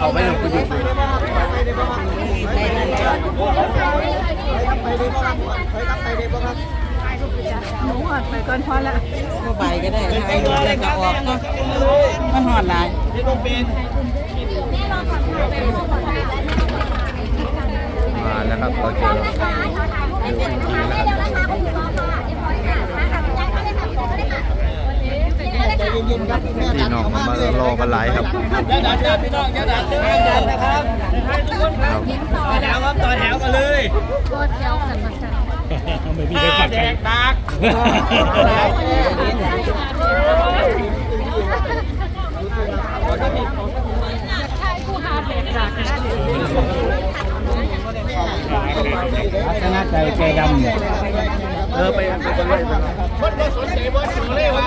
เอาไปลงไปดูหนูหอดไปก่อนพอละก็ใบก็ได้ให้หนูเล่นก็ออกก็มันหอดหลายมาแล้วครับขอเจอง พี่น้องมารอกันหลายครับอย่าดันเด้อพี่น้องอย่าดันเด้ออย่าดันนะครับให้ทุกคนครับต่อแถวครับต่อแถวกันเลยก็เที่ยวกันมาสั่งตาแดงดักใช่ผู้หาเป็นจากได้เลยพัฒนาใจแกดำเออไปไปกันเลยคนบ่สนใจบ่ถึงเลยวะ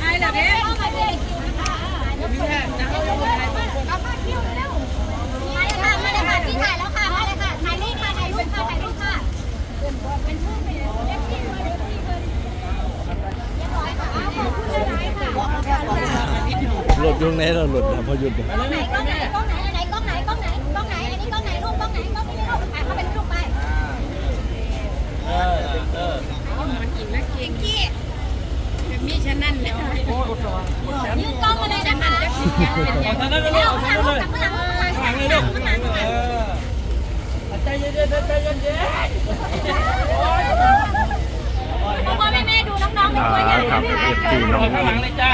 ไอ้ละเด้ หลุดยุงไหนเราหลุดนะพอหยุดมีฉะนั้นแล้วยืนกล้องมาเลยนะคะเอาทางนั้นก็ลูกข้างหลังข้างหลังข้างหลังข้างหลังข้างหลังเออใจเย็นๆใจเย็นพ่อพ่อแม่แม่ดูน้องๆในอ่าตัวอย่างครับเอฟซีน้องๆข้างหลังเลยจ้า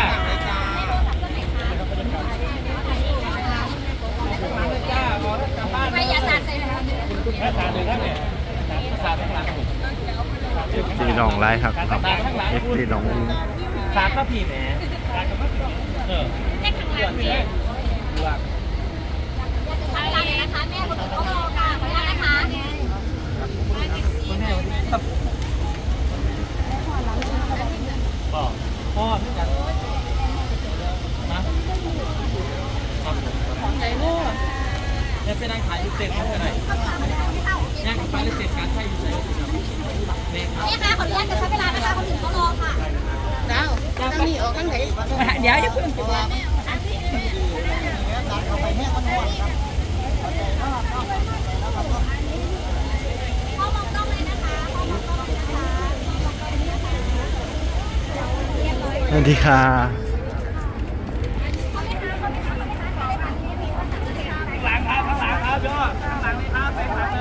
ใครอย่าสาดใส่เลย ภาษา เลยครับเนี่ยภาษาข้างหลังเอฟซีน้องไลายครับครับเอฟซีน้อง สาดก็ผีแหมสาดก็ผีเออ เล็กข้างหลังเนี่ยทำเวลาเลยนะคะแม่คนอื่นเขารอค่ะขออนุญาตนะคะ พ่อพ่อพี่กันนะใจลูก เนี่ยเป็นนางขายยูเต็ดเท่าไหร่ย่างกับป้าเลยเต็ดการใช้ยูเต็ดแม่ครับแม่คะขออนุญาตจะใช้เวลานะคะคนอื่นเขารอค่ะเดี๋ยวอย่าเพิ่งพ่อมองกล้องเลยนะคะพ่อมองกล้องเลยนะคะสวัสดีค่ะ